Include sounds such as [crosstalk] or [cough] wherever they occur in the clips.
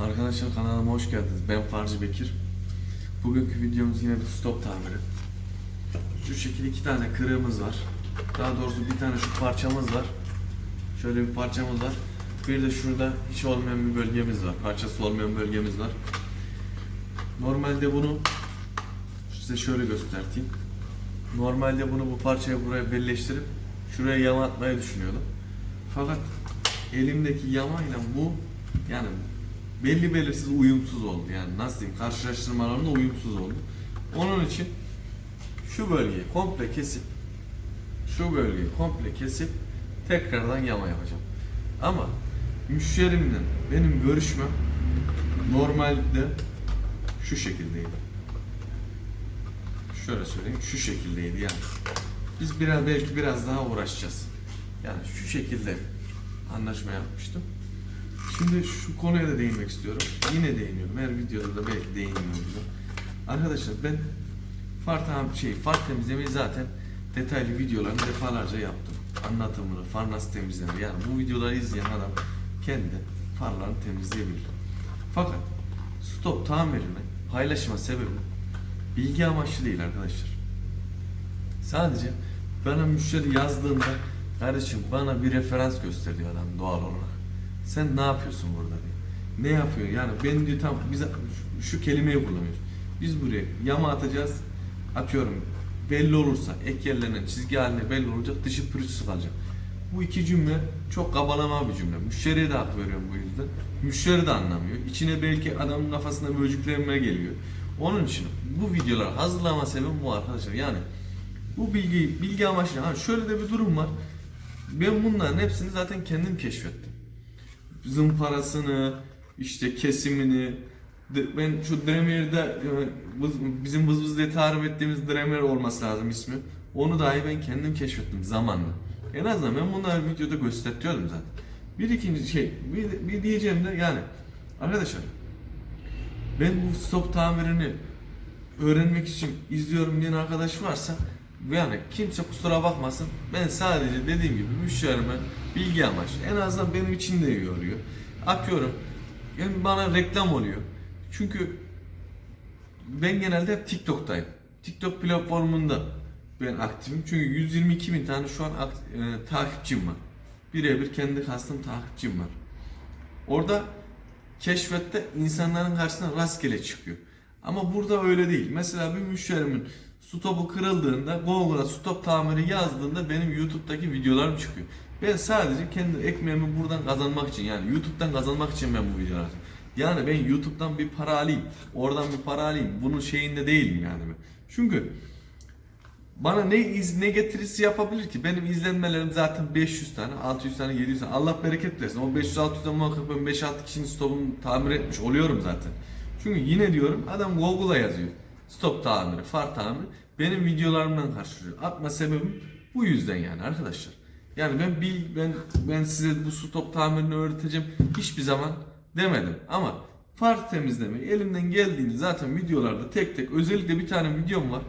Arkadaşlar kanalıma hoş geldiniz. Ben Farcı Bekir. Bugünkü videomuz yine bir stop tamiri. Şu şekilde iki tane kırığımız var. Daha doğrusu bir tane şu parçamız var. Şöyle bir parçamız var. Bir de şurada hiç olmayan bir bölgemiz var. Parçası olmayan bölgemiz var. Normalde bunu size şöyle göstereyim. Normalde bunu bu parçayı buraya birleştirip şuraya yama atmayı düşünüyordum. Fakat elimdeki yamayla bu yani belli belirsiz uyumsuz oldu. Yani nasıl diyeyim karşılaştırmalarında uyumsuz oldu. Onun için şu bölgeyi komple kesip şu bölgeyi komple kesip tekrardan yama yapacağım. Ama müşterimle benim görüşmem normalde şu şekildeydi. Şöyle söyleyeyim şu şekildeydi yani. Biz biraz belki biraz daha uğraşacağız. Yani şu şekilde anlaşma yapmıştım. Şimdi şu konuya da değinmek istiyorum. Yine değiniyorum. Her videoda da belki değiniyorum. Arkadaşlar ben far tam şey far temizlemeyi zaten detaylı videolarını defalarca yaptım. Anlatımını, far nasıl temizlenir. Yani bu videoları izleyen adam kendi farlarını temizleyebilir. Fakat stop tamirini paylaşma sebebi bilgi amaçlı değil arkadaşlar. Sadece bana müşteri yazdığında kardeşim bana bir referans göster diyor adam doğal olarak. Sen ne yapıyorsun burada diyor. Ne yapıyor? Yani ben diyor tam biz şu, şu kelimeyi kullanıyoruz. Biz buraya yama atacağız. Atıyorum belli olursa ek yerlerine çizgi haline belli olacak dışı pürüzsüz kalacak. Bu iki cümle çok kabalama bir cümle. Müşteriye de hak veriyorum bu yüzden. Müşteri de anlamıyor. İçine belki adamın kafasında böcüklenme geliyor. Onun için bu videolar hazırlama sebebim bu arkadaşlar. Yani bu bilgi bilgi amaçlı. Ha şöyle de bir durum var. Ben bunların hepsini zaten kendim keşfettim. Zımparasını, işte kesimini, ben şu Dremer'de e, bizim vız vız diye tarif ettiğimiz Dremer olması lazım ismi. Onu dahi ben kendim keşfettim zamanla. En azından ben bunları videoda gösteriyordum zaten. Bir ikinci şey, bir, bir diyeceğim de yani arkadaşlar ben bu stop tamirini öğrenmek için izliyorum diyen arkadaş varsa yani kimse kusura bakmasın. Ben sadece dediğim gibi müşterime bilgi amaçlı. En azından benim için de yoruyor. Akıyorum. Yani bana reklam oluyor. Çünkü ben genelde hep TikTok'tayım. TikTok platformunda ben aktifim. Çünkü 122 bin tane şu an e, takipçim var. Birebir kendi kastım takipçim var. Orada keşfette insanların karşısına rastgele çıkıyor. Ama burada öyle değil. Mesela bir müşterimin stopu kırıldığında Google'a stop tamiri yazdığında benim YouTube'daki videolarım çıkıyor. Ben sadece kendi ekmeğimi buradan kazanmak için yani YouTube'dan kazanmak için ben bu videoları atıyorum. Yani ben YouTube'dan bir para alayım, oradan bir para alayım. Bunun şeyinde değilim yani ben. Çünkü bana ne iz ne getirisi yapabilir ki? Benim izlenmelerim zaten 500 tane, 600 tane, 700 tane. Allah bereket versin. O 500-600'den muhakkak ben 5-6 kişinin stopunu tamir etmiş oluyorum zaten. Çünkü yine diyorum adam Google'a yazıyor. Stop tamiri, far tamiri. Benim videolarımdan karşılıyor. Atma sebebim bu yüzden yani arkadaşlar. Yani ben bil ben ben size bu stop tamirini öğreteceğim hiçbir zaman demedim. Ama far temizleme elimden geldiğini zaten videolarda tek tek özellikle bir tane videom var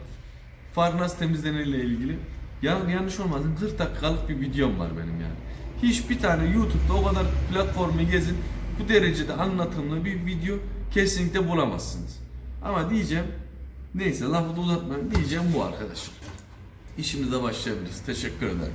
far nasıl temizlenirle ilgili. Ya, yanlış olmasın 40 dakikalık bir videom var benim yani. Hiçbir tane YouTube'da o kadar platformu gezin bu derecede anlatımlı bir video kesinlikle bulamazsınız. Ama diyeceğim neyse lafı da uzatmayayım diyeceğim bu arkadaşlar. İşimize başlayabiliriz. Teşekkür ederim.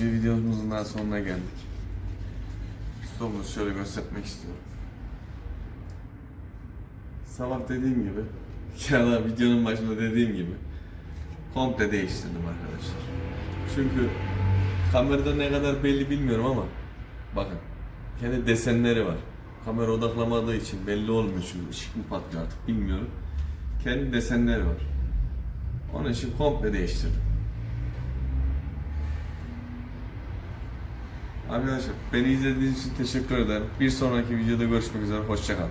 Bir videomuzun daha sonuna geldik. stopumuzu şöyle göstermek istiyorum. Sabah dediğim gibi [laughs] ya da videonun başında dediğim gibi komple değiştirdim arkadaşlar. Çünkü kamerada ne kadar belli bilmiyorum ama bakın kendi desenleri var. Kamera odaklamadığı için belli olmuyor şu ışık mı patlıyor artık bilmiyorum. Kendi desenleri var. Onun için komple değiştirdim. Arkadaşlar beni izlediğiniz için teşekkür ederim. Bir sonraki videoda görüşmek üzere. Hoşçakalın.